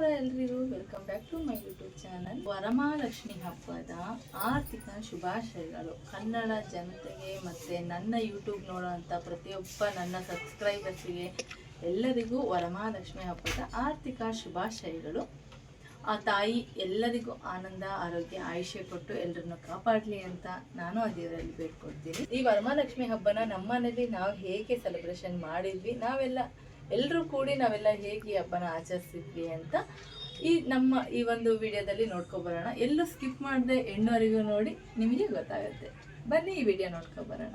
ನಮಸ್ಕಾರ ಎಲ್ರಿಗೂ. Welcome back to my YouTube channel Varamahalakshmi ಹಬ್ಬದ ಆರ್ಥಿಕ ಶುಭಾಶಯಗಳು. ಕನ್ನಡ ಜನತೆಗೆ ಮತ್ತು ನನ್ನ ಯೂಟ್ಯೂಬ್ ನೋಡೋವಂಥ ಪ್ರತಿಯೊಬ್ಬ ನನ್ನ ಸಬ್ಸ್ಕ್ರೈಬರ್ಸಿಗೆ ಎಲ್ಲರಿಗೂ ವರಮಹಾಲಕ್ಷ್ಮಿ ಹಬ್ಬದ ಆರ್ಥಿಕ ಶುಭಾಶಯಗಳು. ಆ ತಾಯಿ ಎಲ್ಲರಿಗೂ ಆನಂದ, ಆರೋಗ್ಯ, ಆಯುಷ್ಯ ಕೊಟ್ಟು ಎಲ್ಲರನ್ನು ಕಾಪಾಡಲಿ ಅಂತ ನಾನು ಆ ದೇವರಲ್ಲಿ ಬೇಡ್ಕೊಡ್ತೀನಿ ಈ ವರಮಹಾಲಕ್ಷ್ಮಿ ಹಬ್ಬನ ನಮ್ಮನೇಲಿ ನಾವು ಹೇಗೆ ಸೆಲೆಬ್ರೇಷನ್ ಮಾಡಿದ್ವಿ, ನಾವೆಲ್ಲ ಎಲ್ಲರೂ ಕೂಡಿ ನಾವೆಲ್ಲ ಹೇಗೆ ಹಬ್ಬನ ಆಚರಿಸಿದ್ವಿ ಅಂತ ಈ ನಮ್ಮ ಈ ಒಂದು ವಿಡಿಯೋದಲ್ಲಿ ನೋಡ್ಕೊಬರೋಣ ಎಲ್ಲೂ ಸ್ಕಿಪ್ ಮಾಡದೆ ಹೆಣ್ಣುವರೆಗೂ ನೋಡಿ ನಿಮಗೆ ಗೊತ್ತಾಗುತ್ತೆ. ಬನ್ನಿ ಈ ವಿಡಿಯೋ ನೋಡ್ಕೊಬರೋಣ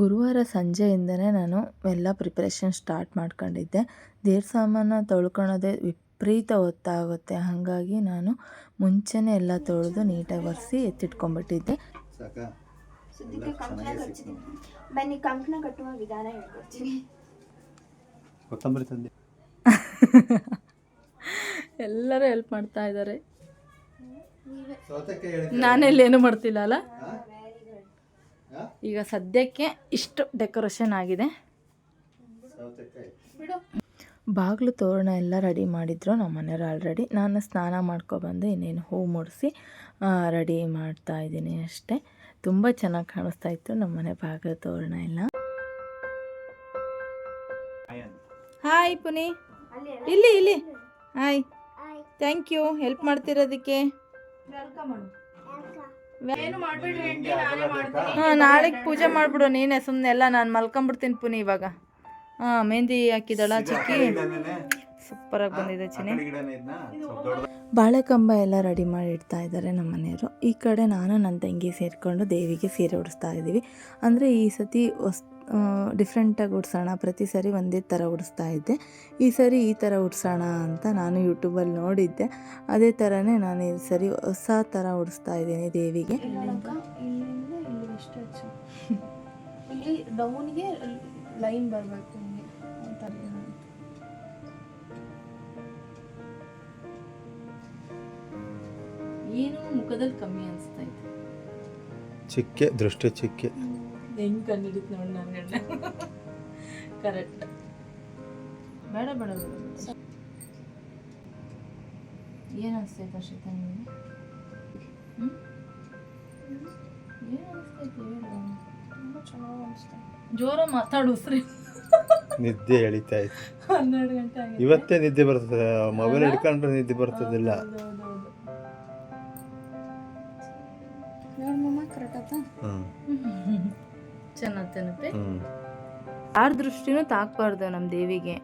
ಗುರುವಾರ ಸಂಜೆಯಿಂದನೇ ನಾನು ಎಲ್ಲ ಪ್ರಿಪ್ರೇಷನ್ ಸ್ಟಾರ್ಟ್ ಮಾಡ್ಕೊಂಡಿದ್ದೆ. ದೇವ್ರ ಸಾಮಾನ ತೊಳ್ಕೊಳೋದೇ ವಿಪರೀತ ಹೊತ್ತಾಗುತ್ತೆ ಹಾಗಾಗಿ ನಾನು ಮುಂಚೆನೇ ಎಲ್ಲ ತೊಳೆದು ನೀಟಾಗಿ ಒರೆಸಿ ಎತ್ತಿಟ್ಕೊಂಡ್ಬಿಟ್ಟಿದ್ದೆ. ಸಾಕಾ? ಸದ್ಯಕ್ಕೆ ಕಂಕಣ ಕಟ್ತಿದ್ದೀನಿ ಬನ್ನಿ ಕಂಕಣ ಕಟ್ಟುವ ವಿಧಾನ ಹೇಳ್ಕೊಡ್ತೀನಿ. ಕೊತ್ತಂಬರಿ ತಂದೆ. ಎಲ್ಲರೂ ಹೆಲ್ಪ್ ಮಾಡ್ತಾ ಇದ್ದಾರೆ. ನಾನೆಲ್ಲೇನು ಮಾಡ್ತಿಲ್ಲ ಅಲ್ಲ? ಈಗ ಸದ್ಯಕ್ಕೆ ಇಷ್ಟು ಡೆಕೋರೇಷನ್ ಆಗಿದೆ. ಬಿಡು. ಬಾಗಿಲು ತೋರಣ ಎಲ್ಲ ರೆಡಿ ಮಾಡಿದ್ರು ನಮ್ಮ ಮನೆಯವ್ರು ಆಲ್ರೆಡಿ ನಾನು ಸ್ನಾನ ಮಾಡ್ಕೊಬಂದು ಇನ್ನೇನು ಹೂ ಮುಡಿಸಿ ರೆಡಿ ಮಾಡ್ತಾ ಇದ್ದೀನಿ ಅಷ್ಟೇ. ತುಂಬ ಚೆನ್ನಾಗಿ ಕಾಣಿಸ್ತಾ ಇತ್ತು ನಮ್ಮ ಮನೆ ಬಾಗಿಲು ತೋರಣ ಎಲ್ಲ. ಹಾಯ್ ಪುನಿ. ಇಲ್ಲಿ ಇಲ್ಲಿ. ಹಾಯ್ ಥ್ಯಾಂಕ್ ಯು ಹೆಲ್ಪ್ ಮಾಡ್ತಿರೋದಕ್ಕೆ. ಹಾಂ ನಾಳೆಗೆ ಪೂಜೆ ಮಾಡಿಬಿಡು ನೀನೇ. ಸುಮ್ಮನೆ ಎಲ್ಲ ನಾನು ಮಲ್ಕೊಂಬಿಡ್ತೀನಿ ಪುನಿ ಇವಾಗ. ಹಾಂ ಮೆಹಂದಿ ಹಾಕಿದಳ ಚಿಕ್ಕಿ. ಸೂಪರಾಗಿ ಬಂದಿದೆ ಚಿನಿ ಬಾಳೆಕಂಬ ಎಲ್ಲ ರೆಡಿ ಮಾಡಿ ಇಡ್ತಾ ಇದ್ದಾರೆ ನಮ್ಮ ಮನೆಯವರು. ಈ ಕಡೆ ನಾನು ನನ್ನ ತಂಗಿ ಸೇರಿಕೊಂಡು ದೇವಿಗೆ ಸೀರೆ ಉಡಿಸ್ತಾ ಇದ್ದೀವಿ. ಅಂದರೆ ಈ ಸತಿ ಹೊಸ್ ಡಿಫ್ರೆಂಟಾಗಿ ಉಡ್ಸೋಣ. ಪ್ರತಿ ಸರಿ ಒಂದೇ ಥರ ಉಡಿಸ್ತಾ ಇದ್ದೆ. ಈ ಸರಿ ಈ ಥರ ಉಡ್ಸೋಣ ಅಂತ ನಾನು ಯೂಟ್ಯೂಬಲ್ಲಿ ನೋಡಿದ್ದೆ. ಅದೇ ಥರನೇ ನಾನು ಈ ಸರಿ ಹೊಸ ಥರ ಉಡಿಸ್ತಾ ಇದ್ದೀನಿ ದೇವಿಗೆ. ಇಲ್ಲಿ ಡೌನ್ಗೆ ಲೈನ್ ಬರಬೇಕು. ಏನು ಮುಖದಲ್ಲಿ ಕಮ್ಮಿ ಅನಿಸ್ತಾ ಇತ್ತು. ಚಿಕ್ಕೆ ದೃಷ್ಟಿ ಚಿಕ್ಕೆ. ಹೆಂಗ್ ಕಂಡಿಡಿತ್ ನೋಡಿ ನನ್ನ ಗಂಡ. ಕರೆಕ್ಟ್ ಬೇಡ ಬೇಡ ಏನು ಅನಿಸ್ತೈತೆ ಅಶ್ವಿತ ನಿಮಗೆ ಹ್ಞೂ ಏನು ಅನಿಸ್ತೈತೆ ಹೇಳು. ತುಂಬ ಚೆನ್ನಾಗಿ ಅನಿಸ್ತಾ ಜೋರ ಮಾತಾಡು ಉಸ್ರಿ. ನಿದ್ದೆ ಎಳಿತಾ ಇತ್ತು. ಹನ್ನೆರಡು ಗಂಟೆ ಆಗಿದೆ ಇವತ್ತೇ ನಿದ್ದೆ ಬರ್ತದೆ. ಮೊಬೈಲ್ ಹಿಡ್ಕೊಂಡ್ರೆ ನಿದ್ದೆ ಬರ್ತದಿಲ್ಲ. ಕರೆಕ್ಟ್ ಯಾರ ದೃಷ್ಟಿನೂ ತಾಕ್ಬಾರ್ದು ನಮ್ಮ ದೇವಿಗೆ.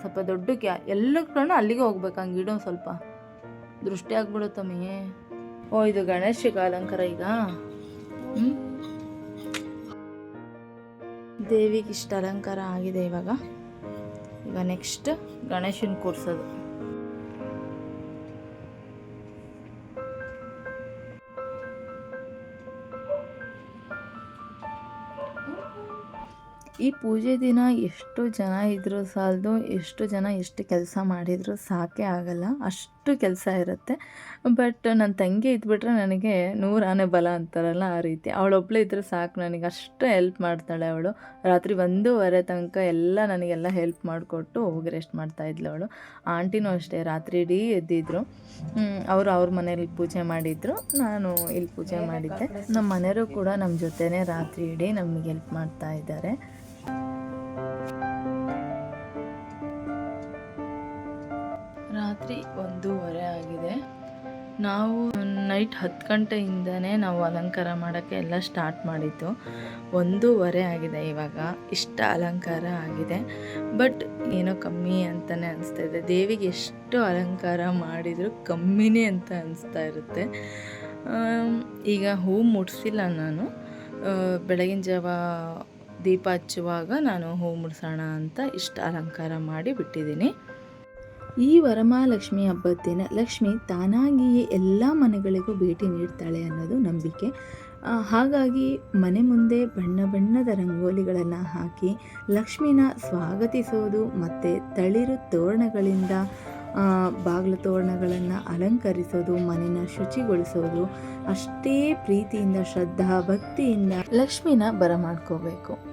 ಸ್ವಲ್ಪ ದೊಡ್ಡ ಕ್ಯಾ ಎಲ್ಲ ಕಣ್ಣು ಅಲ್ಲಿಗೆ ಹೋಗ್ಬೇಕು ಹಂಗೆ ಇಡೋ ಸ್ವಲ್ಪ. ದೃಷ್ಟಿ ಆಗ್ಬಿಡುತ್ತಮ್ಮಿ ಓ ಇದು ಗಣೇಶಿಗೆ ಅಲಂಕಾರ ಈಗ. ಹ್ಮ್? ದೇವಿಗೆ ಇಷ್ಟು ಅಲಂಕಾರ ಆಗಿದೆ ಇವಾಗ. ಈಗ ನೆಕ್ಸ್ಟ್ ಗಣೇಶನ ಕೂರ್ಸೋದು. ಈ ಪೂಜೆ ದಿನ ಎಷ್ಟು ಜನ ಇದ್ರೂ ಸಾಲದು, ಎಷ್ಟು ಜನ ಎಷ್ಟು ಕೆಲಸ ಮಾಡಿದರೂ ಸಾಕೇ ಆಗಲ್ಲ. ಅಷ್ಟು ಕೆಲಸ ಇರುತ್ತೆ. ಬಟ್ ನನ್ನ ತಂಗಿ ಇದ್ಬಿಟ್ರೆ ನನಗೆ ನೂರಾನೆ ಬಲ ಅಂತಾರಲ್ಲ ಆ ರೀತಿ. ಅವಳೊಬ್ಳೆ ಇದ್ರೆ ಸಾಕು, ನನಗೆ ಅಷ್ಟು ಹೆಲ್ಪ್ ಮಾಡ್ತಾಳೆ ಅವಳು. ರಾತ್ರಿ ಒಂದೂವರೆ ತನಕ ಎಲ್ಲ ನನಗೆಲ್ಲ ಹೆಲ್ಪ್ ಮಾಡಿಕೊಟ್ಟು ಹೋಗಿ ರೆಸ್ಟ್ ಮಾಡ್ತಾ ಇದ್ಲು ಅವಳು. ಆಂಟಿನೂ ಅಷ್ಟೇ, ರಾತ್ರಿ ಇಡೀ ಎದ್ದಿದ್ರು. ಅವರು ಅವ್ರ ಮನೇಲಿ ಪೂಜೆ ಮಾಡಿದ್ರು, ನಾನು ಇಲ್ಲಿ ಪೂಜೆ ಮಾಡಿದ್ದೆ. ನಮ್ಮ ಮನೆಯವರು ಕೂಡ ನಮ್ಮ ಜೊತೆನೇ ರಾತ್ರಿ ಇಡೀ ನಮಗೆ ಹೆಲ್ಪ್ ಮಾಡ್ತಾ ಇದ್ದಾರೆ. ನಾವು ನೈಟ್ ಹತ್ತು ಗಂಟೆಯಿಂದನೇ ನಾವು ಅಲಂಕಾರ ಮಾಡೋಕ್ಕೆ ಎಲ್ಲ ಸ್ಟಾರ್ಟ್ ಮಾಡಿದ್ದು. ಒಂದೂವರೆ ಆಗಿದೆ ಇವಾಗ. ಇಷ್ಟ ಅಲಂಕಾರ ಆಗಿದೆ. ಬಟ್ ಏನೋ ಕಮ್ಮಿ ಅಂತಲೇ ಅನಿಸ್ತಾ ಇದೆ. ದೇವಿಗೆ ಎಷ್ಟು ಅಲಂಕಾರ ಮಾಡಿದರೂ ಕಮ್ಮಿನೇ ಅಂತ ಅನಿಸ್ತಾ ಇರುತ್ತೆ. ಈಗ ಹೂ ಮುಡಿಸಿಲ್ಲ ನಾನು. ಬೆಳಗಿನ ಜಾವ ದೀಪ ಹಚ್ಚುವಾಗ ನಾನು ಹೂ ಮುಡಿಸೋಣ ಅಂತ ಇಷ್ಟು ಅಲಂಕಾರ ಮಾಡಿ ಬಿಟ್ಟಿದ್ದೀನಿ. ಈ ವರಮಹಾಲಕ್ಷ್ಮಿ ಹಬ್ಬದ ದಿನ ಲಕ್ಷ್ಮಿ ತಾನಾಗಿಯೇ ಎಲ್ಲ ಮನೆಗಳಿಗೂ ಭೇಟಿ ನೀಡ್ತಾಳೆ ಅನ್ನೋದು ನಂಬಿಕೆ. ಹಾಗಾಗಿ ಮನೆ ಮುಂದೆ ಬಣ್ಣ ಬಣ್ಣದ ರಂಗೋಲಿಗಳನ್ನು ಹಾಕಿ ಲಕ್ಷ್ಮಿನ ಸ್ವಾಗತಿಸೋದು ಮತ್ತು ತಳಿರು ತೋರಣಗಳಿಂದ ಬಾಗಿಲು ತೋರಣಗಳನ್ನು ಅಲಂಕರಿಸೋದು, ಮನೆನ ಶುಚಿಗೊಳಿಸೋದು ಅಷ್ಟೇ ಪ್ರೀತಿಯಿಂದ, ಶ್ರದ್ಧಾ ಭಕ್ತಿಯಿಂದ ಲಕ್ಷ್ಮಿನ ಬರಮಾಡ್ಕೋಬೇಕು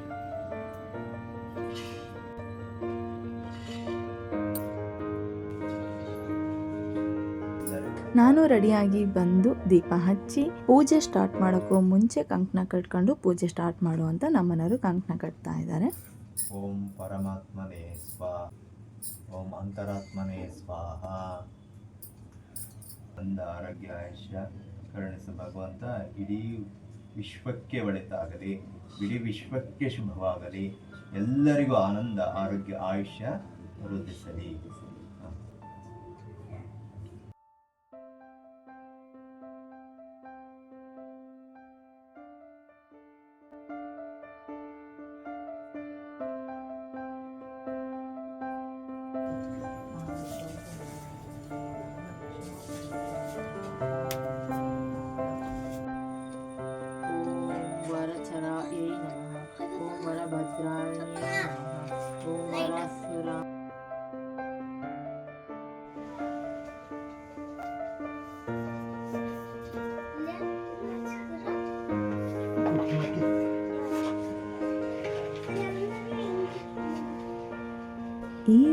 ನಾನು ರೆಡಿಯಾಗಿ ಬಂದು ದೀಪ ಹಚ್ಚಿ ಪೂಜೆ ಸ್ಟಾರ್ಟ್ ಮಾಡೋಕ್ಕೂ ಮುಂಚೆ ಕಂಕಣ ಕಟ್ಕೊಂಡು ಪೂಜೆ ಸ್ಟಾರ್ಟ್ ಮಾಡು ಅಂತ ಕಂಕಣ ಕಟ್ತಾ ಇದ್ದಾರೆ. ಓಂ ಪರಮಾತ್ಮನೇ ಸ್ವಾಹ. ಓಂ ಅಂತರಾತ್ಮನೇ ಸ್ವಾಹ. ಅಂದ ಆರೋಗ್ಯ ಆಯುಷ್ಯ ಕರುಣಿಸ ಭಗವಂತ. ಇಡೀ ವಿಶ್ವಕ್ಕೆ ಒಳಿತಾಗಲಿ, ಇಡೀ ವಿಶ್ವಕ್ಕೆ ಶುಭವಾಗಲಿ. ಎಲ್ಲರಿಗೂ ಆನಂದ, ಆರೋಗ್ಯ, ಆಯುಷ್ಯ ವೃದ್ಧಿಸಲಿ.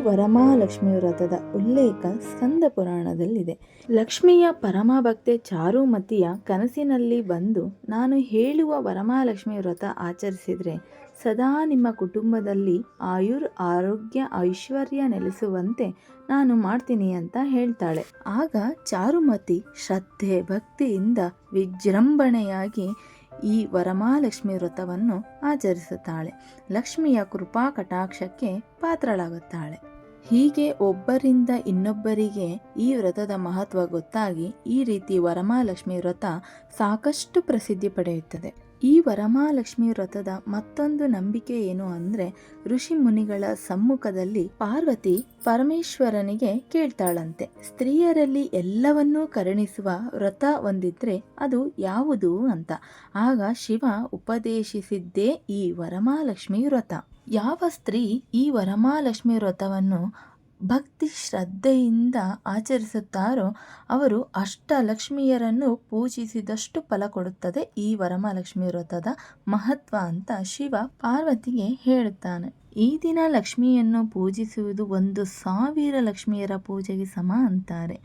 ವರಮಹಾಲಕ್ಷ್ಮಿ ವ್ರತದ ಉಲ್ಲೇಖ ಸ್ಕಂದ ಪುರಾಣದಲ್ಲಿದೆ ಲಕ್ಷ್ಮಿಯ ಪರಮಭಕ್ತೆ ಚಾರುಮತಿಯ ಕನಸಿನಲ್ಲಿ ಬಂದು ನಾನು ಹೇಳುವ ವರಮಹಾಲಕ್ಷ್ಮಿ ವ್ರತ ಆಚರಿಸಿದರೆ ಸದಾ ನಿಮ್ಮ ಕುಟುಂಬದಲ್ಲಿ ಆಯುರ್, ಆರೋಗ್ಯ, ಐಶ್ವರ್ಯ ನೆಲೆಸುವಂತೆ ನಾನು ಮಾಡ್ತೀನಿ ಅಂತ ಹೇಳ್ತಾಳೆ. ಆಗ ಚಾರುಮತಿ ಶ್ರದ್ಧೆ, ಭಕ್ತಿಯಿಂದ ವಿಜೃಂಭಣೆಯಾಗಿ ಈ ವರಮಹಾಲಕ್ಷ್ಮಿ ವ್ರತವನ್ನು ಆಚರಿಸುತ್ತಾಳೆ. ಲಕ್ಷ್ಮಿಯ ಕೃಪಾ ಕಟಾಕ್ಷಕ್ಕೆ ಪಾತ್ರಳಾಗುತ್ತಾಳೆ. ಹೀಗೆ ಒಬ್ಬರಿಂದ ಇನ್ನೊಬ್ಬರಿಗೆ ಈ ವ್ರತದ ಮಹತ್ವ ಗೊತ್ತಾಗಿ ಈ ರೀತಿ ವರಮಹಾಲಕ್ಷ್ಮಿ ವ್ರತ ಸಾಕಷ್ಟು ಪ್ರಸಿದ್ಧಿ ಪಡೆಯುತ್ತದೆ. ಈ ವರಮಹಾಲಕ್ಷ್ಮಿ ವ್ರತದ ಮತ್ತೊಂದು ನಂಬಿಕೆ ಏನು ಅಂದ್ರೆ ಋಷಿ ಮುನಿಗಳ ಸಮ್ಮುಖದಲ್ಲಿ ಪಾರ್ವತಿ ಪರಮೇಶ್ವರನಿಗೆ ಕೇಳ್ತಾಳಂತೆ. ಸ್ತ್ರೀಯರಲ್ಲಿ ಎಲ್ಲವನ್ನೂ ಕರುಣಿಸುವ ವ್ರತ ಒಂದಿದ್ರೆ ಅದು ಯಾವುದು ಅಂತ. ಆಗ ಶಿವ ಉಪದೇಶಿಸಿದ್ದೇ ಈ ವರಮಹಾಲಕ್ಷ್ಮಿ ವ್ರತ. ಯಾವ ಸ್ತ್ರೀ ಈ ವರಮಹಾಲಕ್ಷ್ಮಿ ವ್ರತವನ್ನು ಭಕ್ತಿ ಶ್ರದ್ಧೆಯಿಂದ ಆಚರಿಸುತ್ತಾರೋ ಅವರು ಅಷ್ಟಲಕ್ಷ್ಮಿಯರನ್ನು ಪೂಜಿಸಿದಷ್ಟು ಫಲ ಕೊಡುತ್ತದೆ ಈ ವರಮಹಾಲಕ್ಷ್ಮಿ ವ್ರತದ ಮಹತ್ವ ಅಂತ ಶಿವ ಪಾರ್ವತಿಗೆ ಹೇಳುತ್ತಾನೆ. ಈ ದಿನ ಲಕ್ಷ್ಮಿಯನ್ನು ಪೂಜಿಸುವುದು ಒಂದು ಸಾವಿರ ಲಕ್ಷ್ಮಿಯರ ಪೂಜೆಗೆ ಸಮ ಅಂತಾರೆ.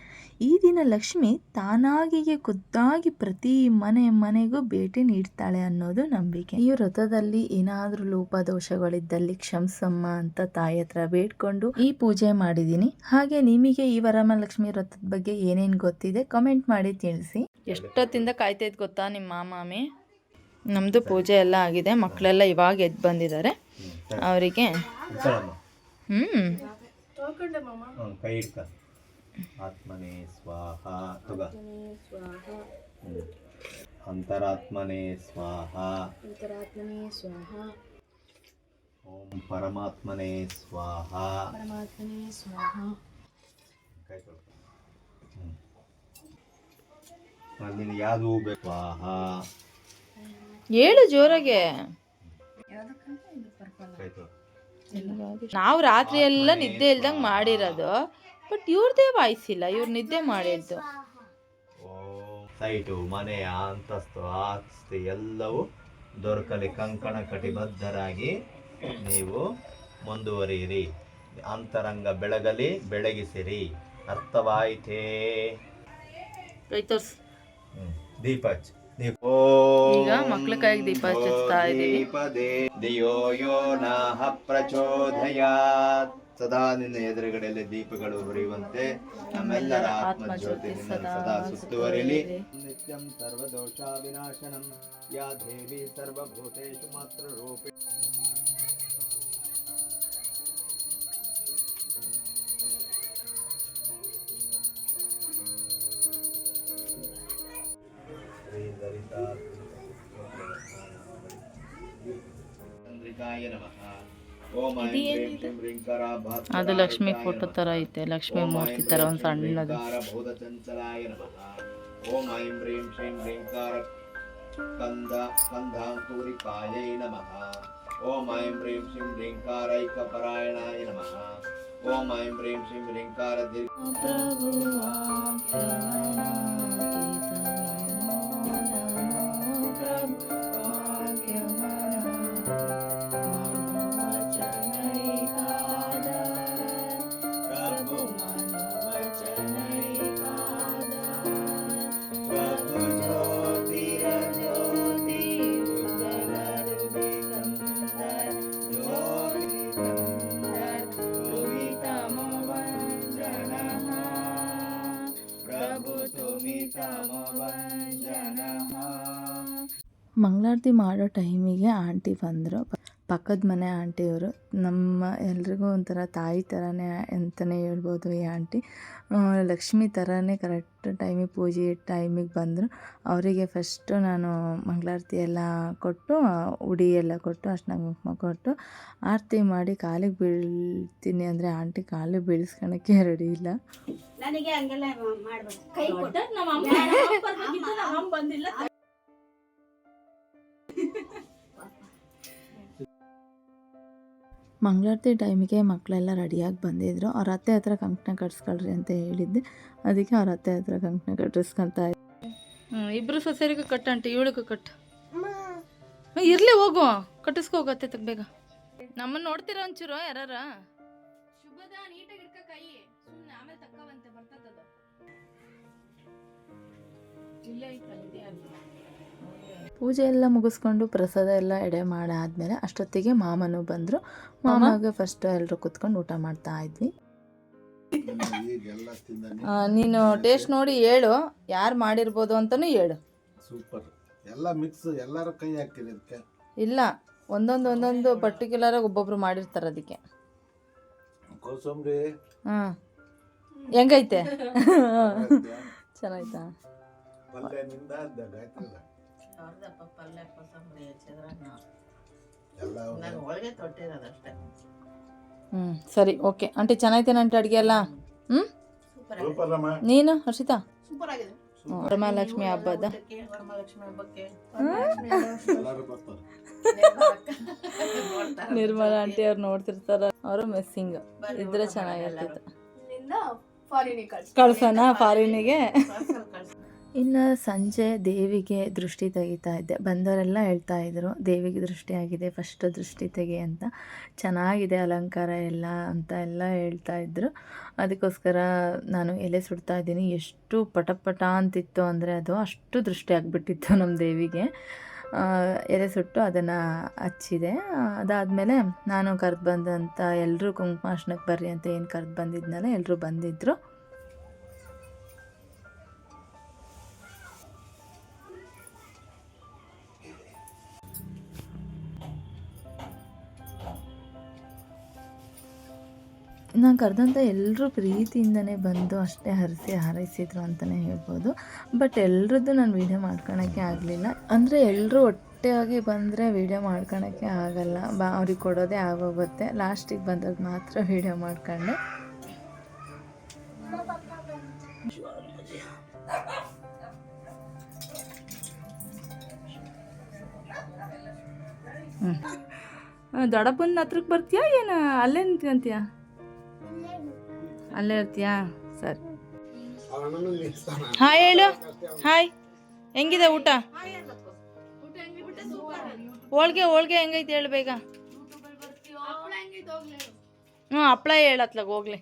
ಈ ದಿನ ಲಕ್ಷ್ಮಿ ತಾನಾಗಿಗೆ ಖುದ್ದಾಗಿ ಪ್ರತಿ ಮನೆ ಮನೆಗೂ ಭೇಟಿ ನೀಡ್ತಾಳೆ ಅನ್ನೋದು ನಂಬಿಕೆ. ಈ ವ್ರತದಲ್ಲಿ ಏನಾದರೂ ಲೋಪದೋಷಗಳಿದ್ದಲ್ಲಿ ಕ್ಷಮಸಮ್ಮ ಅಂತ ತಾಯಿ ಹತ್ರ ಬೇಡ್ಕೊಂಡು ಈ ಪೂಜೆ ಮಾಡಿದ್ದೀನಿ. ಹಾಗೆ ನಿಮಗೆ ಈ ವರಮಹಾಲಕ್ಷ್ಮಿ ವ್ರತದ ಬಗ್ಗೆ ಏನೇನು ಗೊತ್ತಿದೆ ಕಮೆಂಟ್ ಮಾಡಿ ತಿಳಿಸಿ. ಎಷ್ಟೊತ್ತಿಂದ ಕಾಯ್ತೈತೆ ಗೊತ್ತಾ ನಿಮ್ಮ ಮಾಮಾಮಿ? ನಮ್ಮದು ಪೂಜೆ ಎಲ್ಲ ಆಗಿದೆ ಮಕ್ಕಳೆಲ್ಲ ಇವಾಗ ಎದ್ದು ಬಂದಿದ್ದಾರೆ. ಅವರಿಗೆ. ಹ್ಞೂ ಕೈ ಇಡ್ಕ ಆತ್ಮನೇ ಸ್ವಾಹ ತಗ. ಸ್ವಾಹ ಹ್ಮ್. ಅಂತರಾತ್ಮನೇ ಸ್ವಾಹ. ಅಂತರಾತ್ಮನೇ ಸ್ವಾಹ. ಓಂ ಪರಮಾತ್ಮನೇ ಸ್ವಾಹ. ಪರಮಾತ್ಮನೇ ಸ್ವಾಹ. ಕೈ ತೊಳ್ಕೊ. ನಿನಗೆ ಯಾವುದು ಹೂ ಬೇಕು? ಸ್ವಾಹ. ಹೇಳು ಜೋರಾಗೆ. ನಾವು ರಾತ್ರಿ ಎಲ್ಲ ನಿದ್ದೆ ಇಲ್ದಂಗೆ ಮಾಡಿರೋದು ಬಟ್ ಇವ್ರದೇ ವಾಯ್ಸ್ ಇಲ್ಲ ಇವ್ರು ನಿದ್ದೆ ಮಾಡಿದ್ದು. ಸೈಟು ಮನೆ ಅಂತಸ್ತು ಆಸ್ತಿ ಎಲ್ಲವೂ ದೊರಕಲಿ. ಕಂಕಣ ಕಟಿಬದ್ಧರಾಗಿ ನೀವು ಮುಂದುವರಿಯಿರಿ. ಅಂತರಂಗ ಬೆಳಗಲಿ ಬೆಳಗಿಸಿರಿ. ಅರ್ಥವಾಯಿತೇ. ದೀಪ ಹಚ್ಚಿ. ಈಗ ಮಕ್ಳ ಕೈಗೆ ದೀಪ ಹಚ್ಚಿಸ್ತಾ ಇದ್ದೀವಿ ದಿಯೋ ಯೋ ನಾಹ ಪ್ರಚೋದಯಾತ್. ಸದಾ ನಿನ್ನ ಎದುರುಗಡೆಯಲ್ಲಿ ದೀಪಗಳು ಉರಿಯುವಂತೆ ನಮ್ಮೆಲ್ಲರ ಆತ್ಮ ಜ್ಯೋತಿ ಸದಾ ಸುತ್ತುವರಿಲಿ. ನಿತ್ಯಂ ಸರ್ವದೋಷ ವಿನಾಶನಂ ಯಾ ದೇವಿ ಸರ್ವಭೂತೇಷು ಮಾತ್ರ ರೂಪೇ ಅದು ಲಕ್ಷ್ಮಿ ಫೋಟೋ ತರ ಐತೆ ಲಕ್ಷ್ಮಿ ಮೂರ್ತಿ ತರ ಒಂದು ಸಣ್ಣದು. ಭೂತಚಂಚಲಾಯ ನಮಃ. ಓಂ ಐಂ ಹ್ರೀಂ ಶ್ರೀಂ ಹ್ರೀಂಕಾರ ಕಂದ ಕಂಧಾಂಕೂರಿಕಾಯೈ ನಮಃ. ಓಂ ಐಂ ಹ್ರೀಂ ಶ್ರೀಂ ಹ್ರೀಂಕಾರೈಕಪರಾಯಣಾಯ ನಮಃ. ಓಂ ಐಂ ಹ್ರೀಂ ಶ್ರೀಂ ಹ್ರೀಂಕಾರ ದೀರ್ಘ ಪ್ರಭು ಮಂಗಳಾರತಿ ಮಾಡೋ ಟೈಮಿಗೆ ಆಂಟಿ ಬಂದರು ಪಕ್ಕದ ಮನೆ ಆಂಟಿಯವರು ನಮ್ಮ ಎಲ್ರಿಗೂ ಒಂಥರ ತಾಯಿ ಥರನೇ ಅಂತಲೇ ಹೇಳ್ಬೋದು ಈ ಆಂಟಿ. ಲಕ್ಷ್ಮಿ ಥರನೇ ಕರೆಕ್ಟ್ ಟೈಮಿಗೆ ಪೂಜೆ ಟೈಮಿಗೆ ಬಂದರು. ಅವರಿಗೆ ಫಸ್ಟು ನಾನು ಮಂಗಳಾರತಿ ಎಲ್ಲ ಕೊಟ್ಟು ಉಡಿ ಎಲ್ಲ ಕೊಟ್ಟು ಅರ್ಶಿನ ಕುಂಕುಮ ಕೊಟ್ಟು ಆರತಿ ಮಾಡಿ ಕಾಲಿಗೆ ಬೀಳ್ತೀನಿ ಅಂದರೆ ಆಂಟಿ ಕಾಲಿಗೆ ಬೀಳಿಸ್ಕೊಳಕ್ಕೆ ರೆಡಿ ಇಲ್ಲ. ನನಗೆ ಹಂಗೆಲ್ಲ ಮಾಡ್ಬೇಕು. ಕೈ ಮಂಗಳಾರತಿ ಟೈಮಿಗೆ ಮಕ್ಕಳೆಲ್ಲ ರೆಡಿಯಾಗಿ ಬಂದಿದ್ದರು ಅವ್ರ ಅತ್ತೆ ಹತ್ರ ಕಂಕಣ ಕಟ್ಸ್ಕೊಳ್ರಿ ಅಂತ ಹೇಳಿದ್ದೆ. ಅದಕ್ಕೆ ಅವ್ರ ಅತ್ತೆ ಹತ್ರ ಕಂಕಣ ಕಟ್ಟಿಸ್ಕೊಂತ ಹ್ಞೂ ಇಬ್ಬರು ಸೊಸೆರಿಗೂ ಕಟ್ಟಂಟಿ ಇವಳಿಗೂ ಕಟ್ಟು ಇರಲಿ ಹೋಗು. ಕಟ್ಟಿಸ್ಕೊ ಹೋಗತ್ತೆ ತಗ ಬೇಗ. ನಮ್ಮನ್ನು ನೋಡ್ತೀರಾ ಒಂಚೂರು ಯಾರ ಶುಭದ ನೀಟಾಗಿ ಇರ್ಕ ಕೈ. ಸುಮ್ಮನೆ ಆಮೇಲೆ ತಕ್ಕವಂತೆ ಬರ್ತದದು. ಪೂಜೆ ಎಲ್ಲ ಮುಗಿಸ್ಕೊಂಡು ಪ್ರಸಾದ ಎಲ್ಲ ಎಡೆ ಮಾಡಾದ್ಮೇಲೆ ಅಷ್ಟೊತ್ತಿಗೆ ಮಾಮನು ಬಂದರು. ಮಾಮಗೆ ಫಸ್ಟ್ ಎಲ್ಲರೂ ಕುತ್ಕೊಂಡು ಊಟ ಮಾಡ್ತಾ ಇದ್ವಿ. ನೀನು? ಟೇಸ್ಟ್ ನೋಡಿ ಹೇಳು ಯಾರು ಮಾಡಿರ್ಬೋದು ಅಂತಲೂ ಹೇಳು. ಸೂಪರ್. ಎಲ್ಲ ಮಿಕ್ಸ್ ಎಲ್ಲರೂ ಕೈ ಹಾಕಿರಿ ಅದಕ್ಕೆ? ಇಲ್ಲ ಒಂದೊಂದು ಒಂದೊಂದು ಪರ್ಟಿಕ್ಯುಲರಾಗಿ ಒಬ್ಬೊಬ್ರು ಮಾಡಿರ್ತಾರೆ ಅದಕ್ಕೆ. ಕೋಸಂಬರಿ? ಹಾಂ. ಹೆಂಗೈತೆ? ಚೆನ್ನಾಯ್ತಾ? ಹ್ಞೂ ಸರಿ ಓಕೆ. ಆಂಟಿ ಚೆನ್ನಾಯ್ತೇನೆ ಆಂಟಿ ಅಡುಗೆ ಎಲ್ಲ? ಹ್ಞೂ ಸೂಪರ್ ಅಮ್ಮ ನೀನು ಹರ್ಷಿತಾ? ಸೂಪರ್ ಆಗಿದೆ. ವರಮಹಾಲಕ್ಷ್ಮಿ ಹಬ್ಬದ. ನಿರ್ಮಲ ಆಂಟಿ ಅವ್ರು ನೋಡ್ತಿರ್ತಾರ. ಅವರು ಮೆಸ್ಸಿಂಗ್ ಇದ್ರೆ ಕಳ್ಸಿ ಕಳ್ಸೋಣ ಫಾರಿನಿಗೆ? ಇನ್ನು ಸಂಜೆ ದೇವಿಗೆ ದೃಷ್ಟಿ ತೆಗಿತಾ ಇದ್ದೆ. ಬಂದವರೆಲ್ಲ ಹೇಳ್ತಾ ಇದ್ರು, ದೇವಿಗೆ ದೃಷ್ಟಿ ಆಗಿದೆ ಫಸ್ಟ್ ದೃಷ್ಟಿ ತೆಗಿ ಅಂತ. ಚೆನ್ನಾಗಿದೆ ಅಲಂಕಾರ ಎಲ್ಲ ಅಂತ ಎಲ್ಲ ಹೇಳ್ತಾ ಇದ್ರು. ಅದಕ್ಕೋಸ್ಕರ ನಾನು ಎಲೆ ಸುಡ್ತಾ ಇದ್ದೀನಿ. ಎಷ್ಟು ಪಟಪಟ ಪಟ ಅಂತಿತ್ತು ಅಂದರೆ ಅದು ಅಷ್ಟು ದೃಷ್ಟಿ ಆಗಿಬಿಟ್ಟಿತ್ತು ನಮ್ಮ ದೇವಿಗೆ. ಎಲೆ ಸುಟ್ಟು ಅದನ್ನು ಹಚ್ಚಿದೆ. ಅದಾದಮೇಲೆ ನಾನು ಕರೆದು ಬಂದಂಥ ಎಲ್ಲರೂ ಕುಂಕುಮಾರ್ಶನಕ್ಕೆ ಬರ್ರಿ ಅಂತ ಏನು ಕರೆದು ಬಂದಿದ್ನಲ್ಲ ಎಲ್ಲರೂ ಬಂದಿದ್ದರು ನಾನು ಕರೆದಂಥ ಎಲ್ಲರೂ ಪ್ರೀತಿಯಿಂದನೇ ಬಂದು ಅಷ್ಟೇ ಹರಿಸಿ ಹಾರೈಸಿದ್ರು ಅಂತಲೇ ಹೇಳ್ಬೋದು. ಬಟ್ ಎಲ್ರದ್ದು ನಾನು ವೀಡಿಯೋ ಮಾಡ್ಕೊಳಕ್ಕೆ ಆಗಲಿಲ್ಲ. ಅಂದರೆ ಎಲ್ಲರೂ ಒಟ್ಟೆಯಾಗಿ ಬಂದರೆ ವೀಡಿಯೋ ಮಾಡ್ಕೊಳಕ್ಕೆ ಆಗಲ್ಲ. ಬಾ, ಅವ್ರಿಗೆ ಕೊಡೋದೇ ಆಗೋಗುತ್ತೆ. ಲಾಸ್ಟಿಗೆ ಬಂದದ್ದು ಮಾತ್ರ ವೀಡಿಯೋ ಮಾಡ್ಕೊಂಡೆ. ಹ್ಞೂ ದೊಡ್ಡಪ್ಪನ ಹತ್ರಕ್ಕೆ ಬರ್ತೀಯಾ? ಏನು ಅಲ್ಲೇ ನಿಂತ್ಕೊಂತೀಯ ಅಲ್ಲೇ ಇರ್ತೀಯಾ? ಸರಿ. ಹಾಯ್ ಹೇಳು. ಹಾಯ್. ಹೆಂಗಿದೆ ಊಟ? ಹೋಳ್ಗೆ ಹೋಳ್ಗೆ ಹೆಂಗೈತೆ ಹೇಳು ಬೇಗ. ಹ್ಞೂ ಹಪ್ಳ ಹೇಳತ್ಲಾಗ ಹೋಗ್ಲಿ.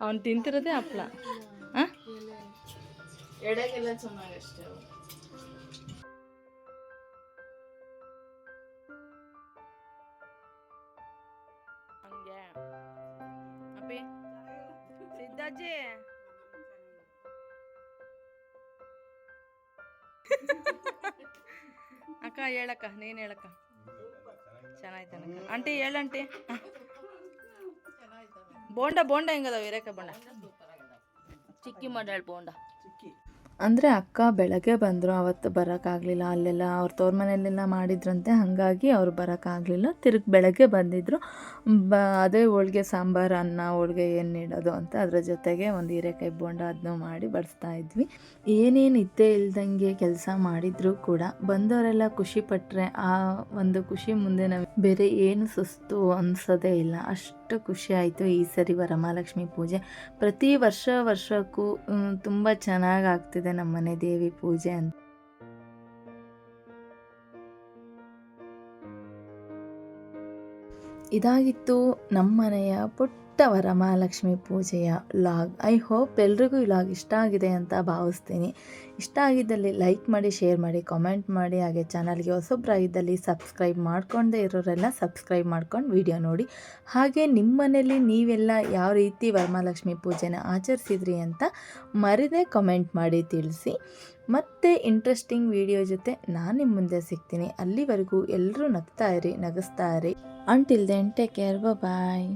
ಅವ್ನು ತಿಂತಿರೋದೇ ಹಪ್ಳ ಹಾಂ? ಹಂಗೆ. ಸಿದ್ದಾಜಿ ಅಕ್ಕ ಹೇಳಕ್ಕ ನೀನು ಹೇಳಕ್ಕ. ಚೆನ್ನಾಯ್ತನಕ್ಕ ಆಂಟಿ ಹೇಳಂಟಿ ಬೋಂಡ ಬೋಂಡ ಹೆಂಗದಾವ ಹಿರೇಕ ಬೋಂಡ? ಚಿಕ್ಕಿ ಮಾಡಿ ಬೋಂಡ. ಅಂದರೆ ಅಕ್ಕ ಬೆಳಗ್ಗೆ ಬಂದರು, ಅವತ್ತು ಬರೋಕ್ಕಾಗಲಿಲ್ಲ, ಅಲ್ಲೆಲ್ಲ ಅವ್ರ ತವ್ರ ಮನೆಯಲ್ಲೆಲ್ಲ ಮಾಡಿದ್ರಂತೆ, ಹಾಗಾಗಿ ಅವ್ರು ಬರೋಕ್ಕಾಗಲಿಲ್ಲ. ತಿರುಗಿ ಬೆಳಗ್ಗೆ ಬಂದಿದ್ದರು ಬ, ಅದೇ ಹೋಳಿಗೆ ಸಾಂಬಾರು, ಅನ್ನ, ಹೋಳ್ಗೆ ಏನು ನೀಡೋದು ಅಂತ ಅದರ ಜೊತೆಗೆ ಒಂದು ಹೀರೆಕಾಯಿ ಬೋಂಡ ಅದನ್ನು ಮಾಡಿ ಬಡಿಸ್ತಾ ಇದ್ವಿ. ಏನೇನು ಇದ್ದೇ ಇಲ್ದಂಗೆ ಕೆಲಸ ಮಾಡಿದರೂ ಕೂಡ ಬಂದವರೆಲ್ಲ ಖುಷಿ ಪಟ್ಟರೆ ಆ ಒಂದು ಖುಷಿ ಮುಂದೆ ನಮಗೆ ಬೇರೆ ಏನು ಸುಸ್ತು ಅನ್ಸೋದೇ ಇಲ್ಲ. ಅಷ್ಟು ಎಷ್ಟು ಖುಷಿ ಆಯಿತು ಈ ಸರಿ ವರಮಹಾಲಕ್ಷ್ಮಿ ಪೂಜೆ. ಪ್ರತಿ ವರ್ಷ ವರ್ಷಕ್ಕೂ ತುಂಬ ಚೆನ್ನಾಗಿ ಆಗ್ತಿದೆ ನಮ್ಮನೆ ದೇವಿ ಪೂಜೆ ಅಂತ. ಇದಾಗಿತ್ತು ನಮ್ಮನೆಯ ಪುಟ್ಟ ವರಮಹಾಲಕ್ಷ್ಮಿ ಪೂಜೆಯ ಲಾಗ್. ಐ ಹೋಪ್ ಎಲ್ರಿಗೂ ಈ ಲಾಗ್ ಇಷ್ಟ ಆಗಿದೆ ಅಂತ ಭಾವಿಸ್ತೀನಿ. ಇಷ್ಟ ಆಗಿದ್ದಲ್ಲಿ ಲೈಕ್ ಮಾಡಿ ಶೇರ್ ಮಾಡಿ ಕಾಮೆಂಟ್ ಮಾಡಿ. ಹಾಗೆ ಚಾನಲ್ಗೆ ಹೊಸೊಬ್ಬರಾಗಿದ್ದಲ್ಲಿ ಸಬ್ಸ್ಕ್ರೈಬ್ ಮಾಡ್ಕೊಂಡೇ ಇರೋರೆಲ್ಲ ಸಬ್ಸ್ಕ್ರೈಬ್ ಮಾಡ್ಕೊಂಡು ವಿಡಿಯೋ ನೋಡಿ. ಹಾಗೆ ನಿಮ್ಮ ಮನೇಲಿ ನೀವೆಲ್ಲ ಯಾವ ರೀತಿ ವರಮಹಾಲಕ್ಷ್ಮಿ ಪೂಜೆನ ಆಚರಿಸಿದ್ರಿ ಅಂತ ಮರಿದೇ ಕಮೆಂಟ್ ಮಾಡಿ ತಿಳಿಸಿ. ಮತ್ತೆ ಇಂಟ್ರೆಸ್ಟಿಂಗ್ ವಿಡಿಯೋ ಜೊತೆ ನಾನು ನಿಮ್ಮ ಮುಂದೆ ಸಿಗ್ತೀನಿ. ಅಲ್ಲಿವರೆಗೂ ಎಲ್ಲರೂ ನಗ್ತಾ ಇರಿ, ನಗಿಸ್ತಾ ಇರಿ. Until then take care bye